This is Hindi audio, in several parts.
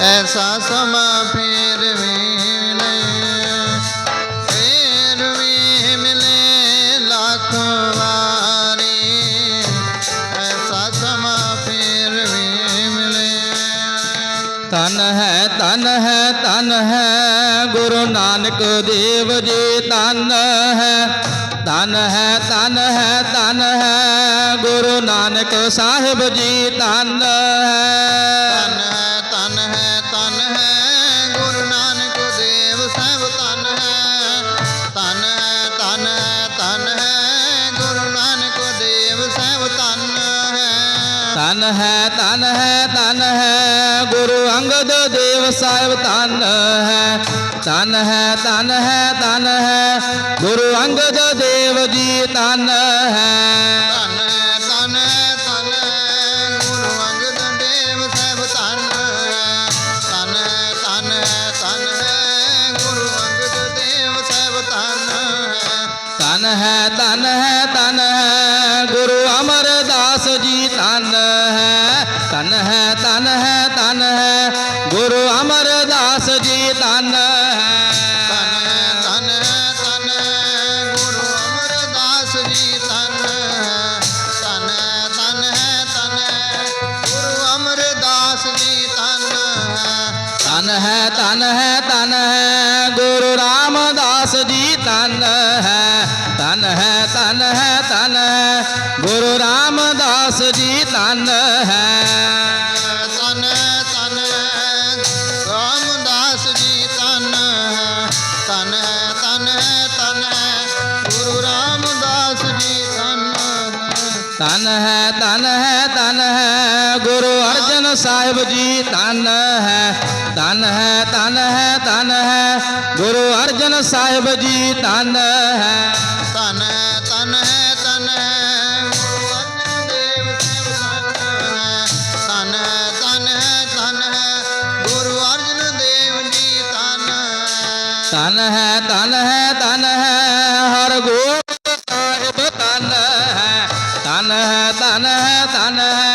ऐसा समा फिर भी मिले फिर भी मिले लाखों बारी ऐसा समा फिर भी मिले। तन है तन है तन है, गुरु नानक देव जी, तन है। तन है तन है तन है, गुरु नानक साहिब जी, तन है। ਹੈ ਤਨ ਹੈ ਤਨ ਹੈ ਤਨ ਹੈ ਗੁਰੂ ਅੰਗਦ ਦੇਵ ਸਾਹਿਬ ਤਨ ਹੈ ਤਨ ਹੈ ਤਨ ਹੈ ਤਨ ਹੈ ਗੁਰੂ ਅੰਗਦ ਦੇਵ ਜੀ ਤਨ ਹੈ ਤਨ ਹੈ ਤਨ ਹੈ ਤਨ ਹੈ ਗੁਰੂ ਅੰਗਦ ਦੇਵ धन है तन है तन है गुरु अमरदास जी तन है तन है तन है तन है गुरु रामदास जी तन है तन है तन है तन है ਦਾਸ ਜੀ ਧਨ ਹੈ। ਧਨ ਧਨ ਰਾਮਦਾਸ ਜੀ ਧਨ ਹੈ। ਧਨ ਹੈ ਧਨ ਹੈ ਧਨ ਹੈ ਗੁਰੂ ਰਾਮਦਾਸ ਜੀ ਧਨ ਧਨ ਹੈ ਧਨ ਹੈ ਧਨ ਹੈ ਗੁਰੂ ਅਰਜਨ ਸਾਹਿਬ ਜੀ ਧਨ ਹੈ। ਧਨ ਹੈ ਧਨ ਹੈ ਧਨ ਹੈ ਗੁਰੂ ਅਰਜਨ ਸਾਹਿਬ ਜੀ ਧਨ ਹੈ। ਧਨ तन है तन है तन है हर गो साहिब तन है तन है तन है तन है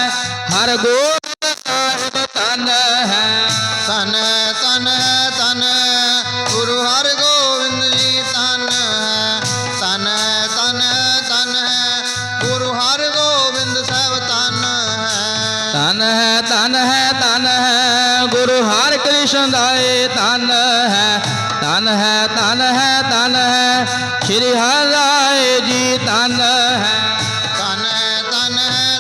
हर गो साहिब तन है तन है तन है तन गुरु हर गोविंद जी तन है तन है तन है तन है गुरु हर गोविंद साहब तन है तन है तन है तन है गुरु हर कृष्ण दाए तन है तन है तन है तन है। श्री हराय जी तन है। है तन है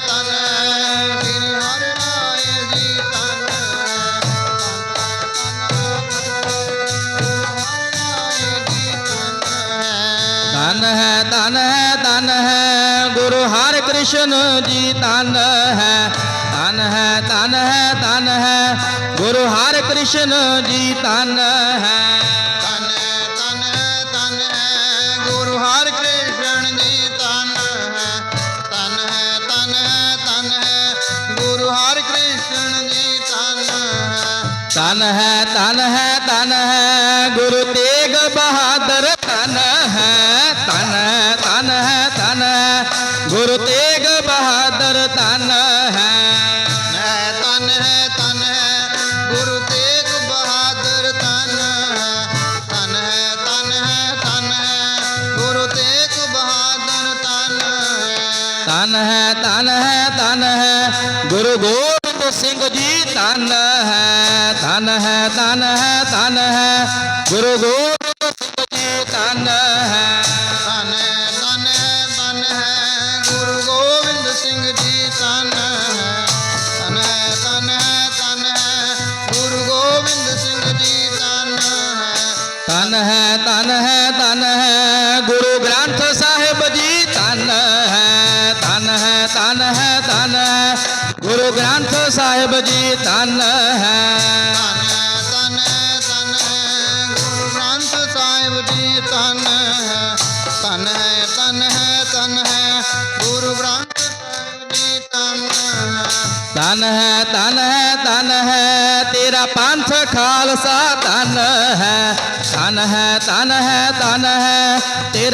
तन है। जी तन है। गुरु हर कृष्ण जी तन है। तन है तन है तन है। गुरु हर कृष्ण जी तन है। तन है तन है तन है गुरु तेग बहादुर तन है तन है तन है तन है गुरु तेग बहादुर तन है तन है तन है गुरु तेग बहादुर तन है तन है तन है तन है गुरु तेग बहादुर तन है तन है तन है तन है गुरु गोविंद सिंह जी, धन है धन है धन है धन है। गुरु गोविंद सिंह जी, धन है। धन धन धन है। गुरु गोबिंद सिंह जी, धन है। धन धन है धन है। गुरु गोबिंद सिंह जी, धन है। धन है धन है। ਗੁਰੂ ਗ੍ਰੰਥ ਸਾਹਿਬ ਜੀ ਤਨ ਹੈ ਤਨ ਹੈ ਤਨ ਹੈ ਤਨ ਹੈ ਗੁਰੂ ਗ੍ਰੰਥ ਸਾਹਿਬ ਜੀ ਤਨ ਹੈ ਤਨ ਹੈ ਤਨ ਹੈ ਤਨ ਹੈ ਗੁਰੂ ਗ੍ਰੰਥ ਸਾਹਿਬ ਜੀ ਤਨ ਹੈ ਤਨ ਹੈ ਤਨ ਹੈ ਤਨ ਹੈ ਤੇਰਾ ਪੰਥ ਖਾਲਸਾ ਤਨ ਹੈ ਤਨ ਹੈ ਤਨ ਹੈ ਤਨ ਹੈ ਤੇਰਾ